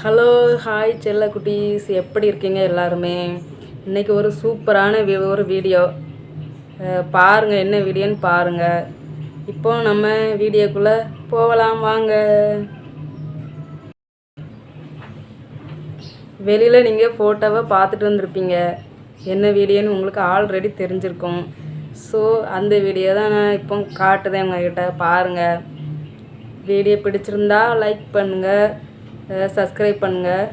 Hello hi செல்ல குட்டீஸ் எப்படி இருக்கீங்க எல்லாருமே? இன்னைக்கு ஒரு சூப்பரான வி- ஒரு வீடியோ. பாருங்கள் என்ன வீடியோன்னு பாருங்கள் இப்போ நம்ம வீடியோக்குள்ளே போகலாம் வாங்க. வெளியில் நீங்கள் ஃபோட்டோவை பார்த்துட்டு வந்திருப்பீங்க. என்ன வீடியோன்னு உங்களுக்கு ஆல்ரெடி தெரிஞ்சிருக்கும். ஸோ அந்த வீடியோ தான் நான் இப்போ காட்டுதேன் உங்ககிட்ட. பாருங்கள் வீடியோ பிடிச்சிருந்தா லைக் பண்ணுங்கள் சப்ஸ்கிரைப் பண்ணுங்கள்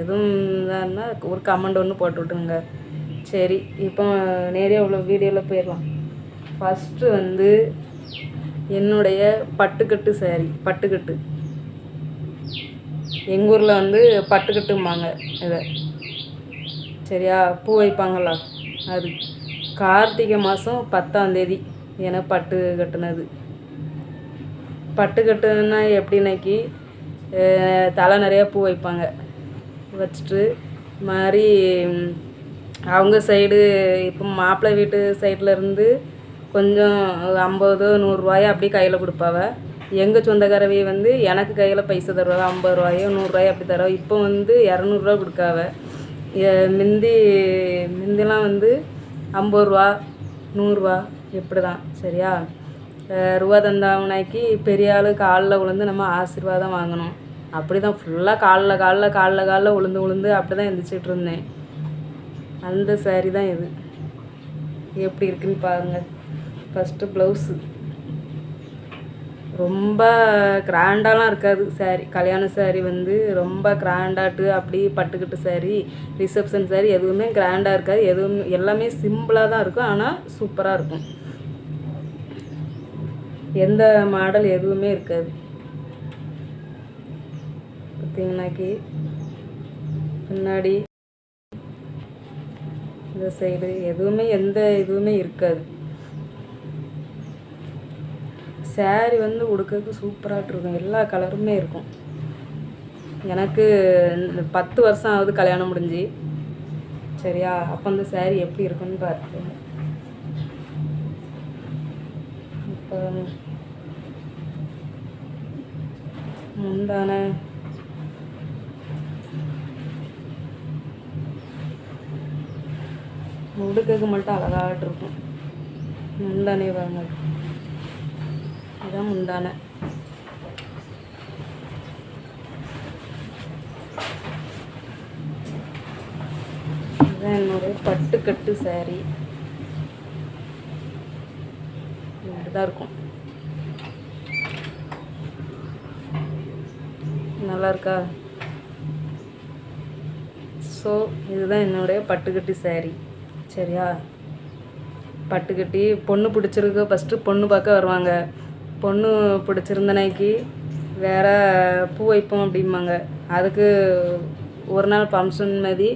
எதுவும் இதான்னா ஒரு கமெண்ட் ஒன்று போட்டு விட்டுருங்க. சரி இப்போ நேரே உள்ள வீடியோவில் போயிடலாம். ஃபஸ்ட்டு வந்து என்னுடைய பட்டுக்கட்டு சேரீ பட்டுக்கட்டு. எங்கள் ஊரில் வந்து பட்டுக்கட்டும்பாங்க இதை. சரியா? பூ வைப்பாங்களா? அது. கார்த்திகை மாதம் பத்தாந்தேதி என பட்டு கட்டுனது பட்டு கட்டுனா எப்படின்னாக்கி தலை நிறையா பூ வைப்பாங்க. வச்சுட்டு மாதிரி அவங்க சைடு இப்போ மாப்பிள்ளை வீட்டு சைடில் இருந்து கொஞ்சம் ஐம்பதோ நூறுரூவாயோ அப்படி கையில் கொடுப்பாவ. எங்கள் சொந்தக்காரவி வந்து எனக்கு கையில் பைசா தருவாங்க ஐம்பது ரூபாயோ நூறுரூவாயோ அப்படி தருவா. இப்போ வந்து இரநூறுவா கொடுக்காவ. எ- முந்தி முந்திலாம் வந்து ஐம்பது ரூபா நூறுரூவா இப்படி தான் சரியா? ரூபா தந்தாவனாக்கி பெரிய ஆள் காலில் விழுந்து நம்ம ஆசீர்வாதம் வாங்கணும். அப்படி தான் ஃபுல்லாக காலில் காலில் காலில் காலில் உளுந்து உளுந்து அப்படி தான் எந்திரிச்சிட்டு இருந்தேன். அந்த saree தான் இது. எப்படி இருக்குன்னு பாருங்கள் ஃபஸ்ட்டு ப்ளவுஸு ரொம்ப கிராண்டாலாம் இருக்காது சாரி கல்யாண சாரி வந்து ரொம்ப கிராண்டாட்டு அப்படி பட்டுக்கிட்டு சாரி ரிசப்ஷன் சாரி எதுவுமே கிராண்டாக இருக்காது. எதுவும் எல்லாமே சிம்பிளாக தான் இருக்கும். ஆனால் சூப்பராக இருக்கும். எந்த மாடல் எதுவுமே இருக்காது. பார்த்தீங்கன்னாக்கி பின்னாடி இந்த சைடு எதுவுமே எந்த இதுவுமே இருக்காது. சேரீ வந்து உடுக்கிறதுக்கு சூப்பராக இருக்கும். எல்லா கலருமே இருக்கும். எனக்கு இந்த பத்து வருஷம் ஆகுது கல்யாணம் முடிஞ்சு. சரியா? அப்போ அந்த சேரீ எப்படி இருக்குன்னு பார்த்துக்கோங்க முந்தான உடுக்கிறதுக்கு மட்டும் அழகாட்டு இருக்கும். முந்தானே பாருங்க. இதுதான் முந்தானை. இதுதான் என்னுடைய பட்டுக்கட்டு saree தான் இருக்கும். நல்லா இருக்கா ஸோ இதுதான் என்னுடைய பட்டுக்கட்டி சேரீ சரியா? பட்டுக்கட்டி பொண்ணு பிடிச்சிருக்கு. ஃபஸ்ட்டு பொண்ணு பார்க்க வருவாங்க. பொண்ணு பிடிச்சிருந்தனைக்கு வேற பூ வைப்போம் அப்படிம்பாங்க. அதுக்கு ஒரு நாள் ஃபங்க்ஷன் மாதிரி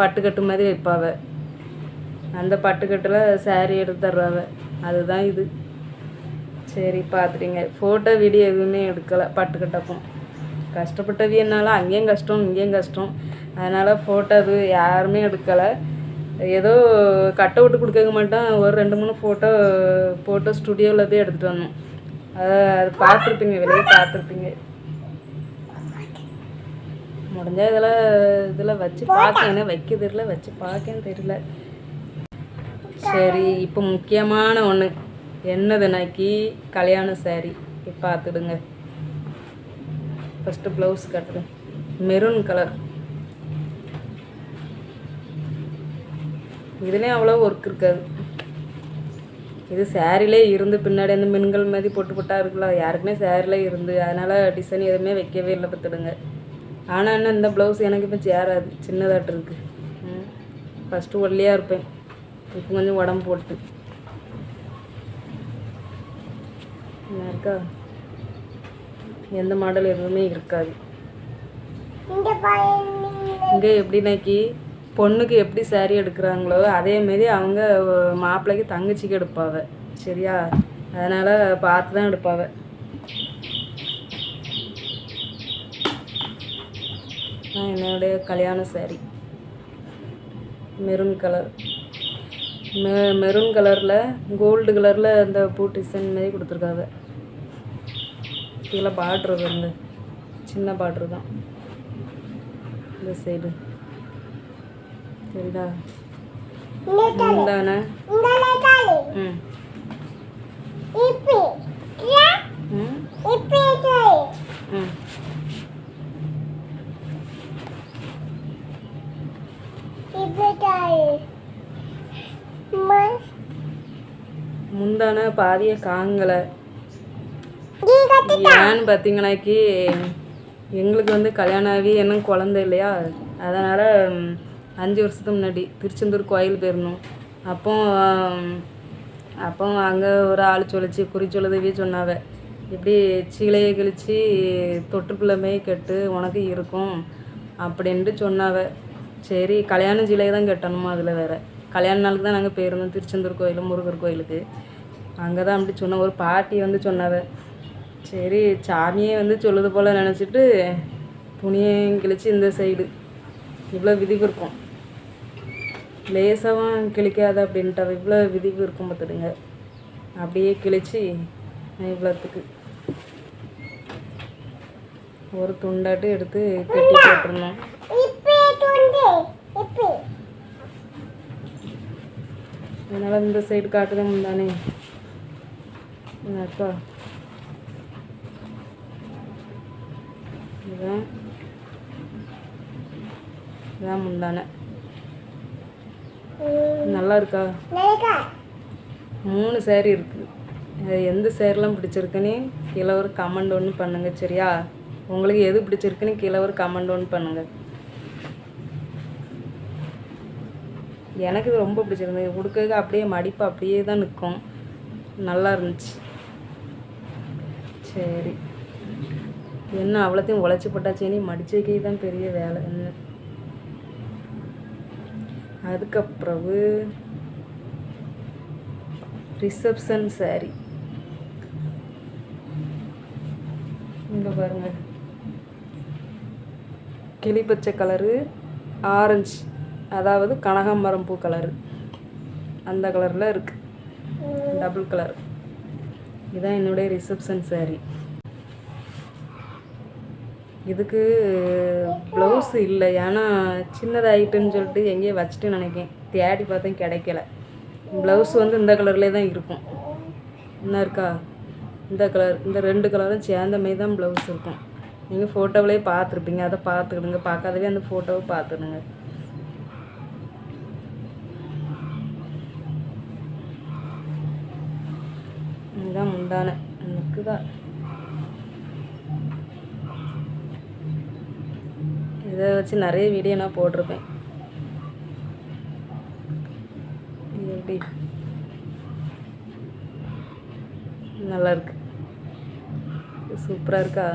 பட்டுக்கட்டு மாதிரி வைப்பாவ. அந்த பட்டுக்கட்டில் சேரீ எடுத்து தருவாவ. அதுதான் இது. சரி பார்த்துட்டீங்க ஃபோட்டோ வீடியோ எதுவுமே எடுக்கலை பட்டுக்கிட்டப்போம் கஷ்டப்பட்டது என்னால் அங்கேயும் கஷ்டம் இங்கேயும் கஷ்டம். அதனால் ஃபோட்டோ அது யாருமே எடுக்கலை. ஏதோ கட்டை விட்டு கொடுக்க மாட்டோம் ஒரு ரெண்டு மூணு ஃபோட்டோ ஃபோட்டோ ஸ்டுடியோவில் போய் எடுத்துகிட்டு வந்தோம். அதை அது பார்த்துருப்பீங்க வெளியே பார்த்துருப்பீங்க. முடிஞ்ச இதில் இதில் வச்சு பார்க்கேன். வைக்க தெரில வச்சு பார்க்கேன்னு தெரியல. சரி இப்போ முக்கியமான ஒன்று என்னதுனாக்கி கல்யாண saree. பார்த்துடுங்க ஃபஸ்ட்டு ப்ளவுஸ் கட்டுறேன். மெரூன் கலர் இதுலேயும் அவ்வளோ ஒர்க் இருக்காது. இது சேரீலே இருந்து பின்னாடி அந்த மின்கள் மாதிரி போட்டு போட்டா இருக்குல்ல யாருக்குமே சேரீலே இருந்து. அதனால் டிசைன் எதுவுமே வைக்கவே இல்லை பார்த்துடுங்க. ஆனால் என்ன இந்த ப்ளவுஸ் எனக்கு இப்போ சேராது. சின்னதாட்டு இருக்குது ஃபஸ்ட்டு ஒல்லியாக இருப்பேன். இப்போ கொஞ்சம் உடம்பு போட்டு. என்ன இருக்கா. எந்த மாடல் எதுவுமே இருக்காது. இங்கே எப்படின்னாக்கி பொண்ணுக்கு எப்படி saree எடுக்கிறாங்களோ அதே மாரி அவங்க மாப்பிள்ளைக்கு தங்கச்சிக்கு எடுப்பாவ. சரியா? அதனால் பார்த்து தான் எடுப்பாவ என்னுடைய கல்யாண saree. மெரூன் கலர் மெ மெரூன் கலரில் கோல்டு கலரில் அந்த பூ டிசைன் மாதிரி கொடுத்துருக்காங்க. கீழே பார்ட்ரு வந்து சின்ன பார்ட்ரு தான். இந்த சைடு. சரிடா. ம். ம். ம். முந்தான பாதியை காங்கலை. ஏன்னு பார்த்தீங்கன்னாக்கி எங்களுக்கு வந்து கல்யாணம் ஆகி இன்னும் குழந்தை இல்லையா? அதனால் அஞ்சு வருஷத்துக்கு முன்னாடி திருச்செந்தூர் கோயில் போயிருந்தோம். அப்போ அப்போ அங்கே ஒரு ஆள் சொல்லிச்சு குறி சொல்லுதவி சொன்னாவ. இப்படி சீலையை கிழிச்சு மேய் கட்டு உனக்கு இருக்கும் அப்படின்ட்டு சொன்னாவ. சரி கல்யாண சீலையை தான் கட்டணுமா அதில் வேற? கல்யாண நாளுக்கு தான் நாங்கள் போயிருந்தோம் திருச்செந்தூர் கோயில் முருகர் கோயிலுக்கு. அங்கே தான் அப்படி சொன்ன ஒரு பாட்டி வந்து சொன்னாவ. சரி சாமியே வந்து சொல்லுது போல் நினச்சிட்டு துணியையும் கிழிச்சு இந்த சைடு இவ்வளோ விதிவு இருக்கும். லேசாகவும் கிழிக்காத அப்படின்ட்டு இவ்வளோ விதிவு இருக்கும் பார்த்துடுங்க. அப்படியே கிழிச்சு இவ்வளோத்துக்கு ஒரு துண்டாட்டு எடுத்து கட்டி போட்டுருந்தோம் அதனால் இந்த சைடு காட்டுதான் தானே அக்கா இதுதான். இதான் முந்தானை. நல்லா இருக்கா மூணு சேரீ இருக்குது எந்த சேரீலாம் பிடிச்சிருக்குன்னு கீழே ஒரு கமெண்ட் ஒன்று பண்ணுங்க சரியா? உங்களுக்கு எது பிடிச்சிருக்குன்னு கீழே ஒரு கமெண்ட் ஒன்று பண்ணுங்க. எனக்கு இது ரொம்ப பிடிச்சிருந்தது. உடுக்கிறதுக்கு அப்படியே மடிப்பு அப்படியே தான் நிற்கும். நல்லா இருந்துச்சு. சரி. என்ன அவ்வளோத்தையும் உழைச்சி போட்டாச்சேனி மடிச்சு வைக்கிறது தான் பெரிய வேலை. என்ன? அதுக்கப்புறவு ரிசப்ஷன் சாரி இங்கே பாருங்கள் கிளிப்பச்சை கலரு ஆரஞ்சு அதாவது கனகாம்பரம் பூ கலரு அந்த கலரில் இருக்குது டபுள் கலர் இதுதான் என்னுடைய ரிசப்ஷன் saree. இதுக்கு ப்ளவுஸ் இல்லை. ஏன்னா சின்னதாகிட்டுன்னு சொல்லிட்டு எங்கேயோ வச்சுட்டு நினைக்கேன் தேடி பார்த்தேன் கிடைக்கல. ப்ளவுஸ் வந்து இந்த கலர்லேயே தான் இருக்கும். என்ன இருக்கா? இந்த கலர் இந்த ரெண்டு கலரும் சேர்ந்த மாரி தான் ப்ளவுஸ் இருக்கும். நீங்கள் ஃபோட்டோவிலே பார்த்துருப்பீங்க. அதை பார்த்துக்கிடுங்க. பார்க்காதவே அந்த ஃபோட்டோவை பார்த்துடுங்க. இதுதான் முந்தான தான் இதை வச்சு நிறைய வீடியோ நான் போட்டிருப்பேன். இது எப்படி? நல்லா இருக்கு சூப்பராக இருக்கா?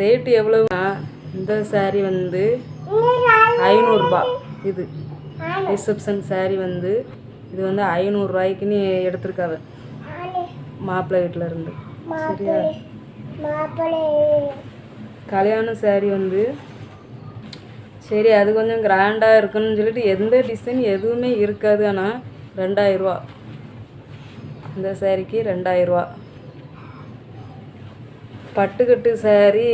ரேட்டு எவ்வளவுனா இந்த saree வந்து ஐநூறுரூபா இது. ரிசப்ஷன் saree வந்து இது வந்து ஐநூறுரூவாய்க்குன்னு எடுத்திருக்காவ. மாப்பிள்ளை வீட்டில் இருந்து. சரியா? கல்யாண saree வந்து சரி அது கொஞ்சம் கிராண்டாக இருக்குன்னு சொல்லிட்டு எந்த டிசைன் எதுவுமே இருக்காது. ஆனால் ரெண்டாயிரரூவா இந்த சாரிக்கு ரெண்டாயிரரூவா பட்டுக்கட்டு saree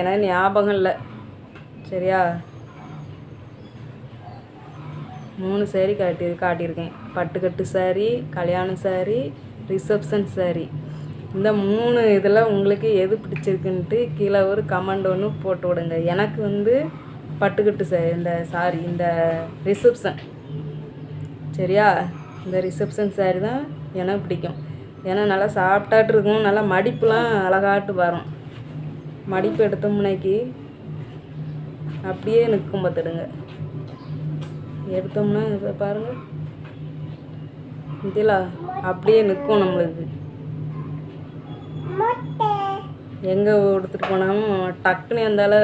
எனக்கு ஞாபகம் இல்லை. சரியா? மூணு சேரீ காட்டி காட்டியிருக்கேன். பட்டுக்கட்டு சாரீ கல்யாண சாரீ ரிசப்ஷன் சாரீ இந்த மூணு இதில் உங்களுக்கு எது பிடிச்சிருக்குன்ட்டு கீழே ஒரு கமெண்ட் ஒன்று போட்டு விடுங்க. எனக்கு வந்து பட்டுக்கட்டு சே இந்த சாரி இந்த ரிசப்ஷன் சரியா? இந்த ரிசப்ஷன் சாரி தான் எனக்கு பிடிக்கும். ஏன்னா நல்லா சாப்பிட்டாட்டு இருக்கும். நல்லா மடிப்புலாம் அழகாட்டு வரும். மடிப்பு எடுத்தோம்னாக்கி அப்படியே நிற்கும் பார்த்துடுங்க. எடுத்தோம்னா இதை பாருங்க. இதில் அப்படியே நிற்கும் நம்மளுக்கு. எங்கே உடுத்துட்டு போனாலும் டக்குன்னு இருந்தால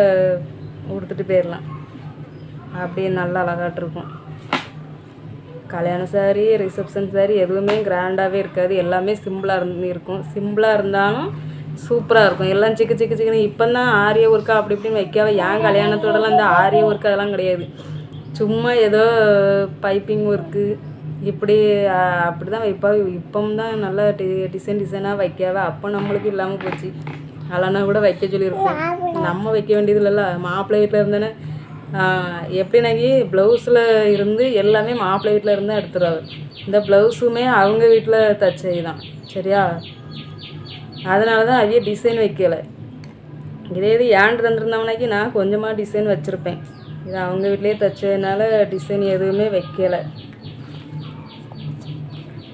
உடுத்துட்டு போயிடலாம் அப்படியே நல்லா அழகாட்டிருக்கும் கல்யாண saree ரிசப்ஷன் saree எதுவுமே கிராண்டாகவே இருக்காது. எல்லாமே சிம்பிளாக இருந்து இருக்கும். சிம்பிளாக இருந்தாலும் சூப்பராக இருக்கும். எல்லாம் சிக்கு சிக்கு சிக்கனு இப்போ தான் ஆரிய ஒர்க்கா அப்படி இப்படின்னு வைக்காத ஏன் கல்யாணத்தோடலாம் இந்த ஆரிய ஒர்க் அதெல்லாம் கிடையாது. சும்மா ஏதோ பைப்பிங் ஒர்க்கு இப்படி அப்படி தான் வைப்பா. இப்போ தான் நல்லா டி டிசைன் டிசைனாக வைக்காவ. அப்போ நம்மளுக்கு இல்லாமல் போச்சு. அதெல்லாம் கூட வைக்க சொல்லியிருப்போம். நம்ம வைக்க வேண்டியது இல்லைல்ல மாப்பிள்ளை வீட்டில் இருந்தேன்னு எப்படினாக்கி ப்ளவுஸில் இருந்து எல்லாமே மாப்பிள்ளை வீட்டில் இருந்து தான் எடுத்துருவாங்க இந்த ப்ளவுஸுமே அவங்க வீட்டில் தச்சது தான் சரியா? அதனால தான் அவைய டிசைன் வைக்கலை. இதே இது ஏன்ட்டு தந்துருந்தவனாக்கி நான் கொஞ்சமாக டிசைன் வச்சுருப்பேன். இது அவங்க வீட்லேயே தைச்சதுனால டிசைன் எதுவுமே வைக்கலை.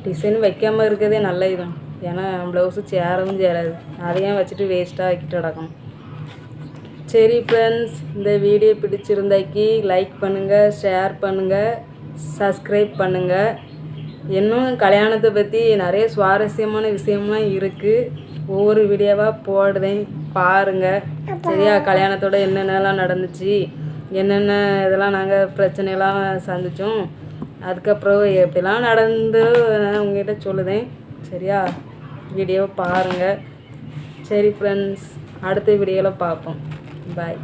டிசைன் வைக்காமல் இருக்கிறதே நல்ல இதுதான். ஏன்னா ப்ளவுஸு சேரவும் சேராது. அதையும் வச்சுட்டு வேஸ்ட்டாக ஆக்கிட்டு கிடக்கணும் சரி ஃப்ரெண்ட்ஸ் இந்த வீடியோ பிடிச்சிருந்தாக்கி லைக் பண்ணுங்கள் ஷேர் பண்ணுங்கள் சப்ஸ்கிரைப் பண்ணுங்கள் இன்னும் கல்யாணத்தை பற்றி நிறைய சுவாரஸ்யமான விஷயம்லாம் இருக்குது ஒவ்வொரு வீடியோவாக போடுதேன் பாருங்கள் சரியா? கல்யாணத்தோட என்னென்னலாம் நடந்துச்சு? என்னென்ன இதெல்லாம் நாங்கள் பிரச்சனையெல்லாம் சந்தித்தோம் அதுக்கப்புறம் எப்படிலாம் நடந்து நான் உங்ககிட்ட சொல்லுதேன். சரியா? வீடியோவை பாருங்கள் சரி ஃப்ரெண்ட்ஸ் அடுத்த வீடியோவில் பார்ப்போம். பாய்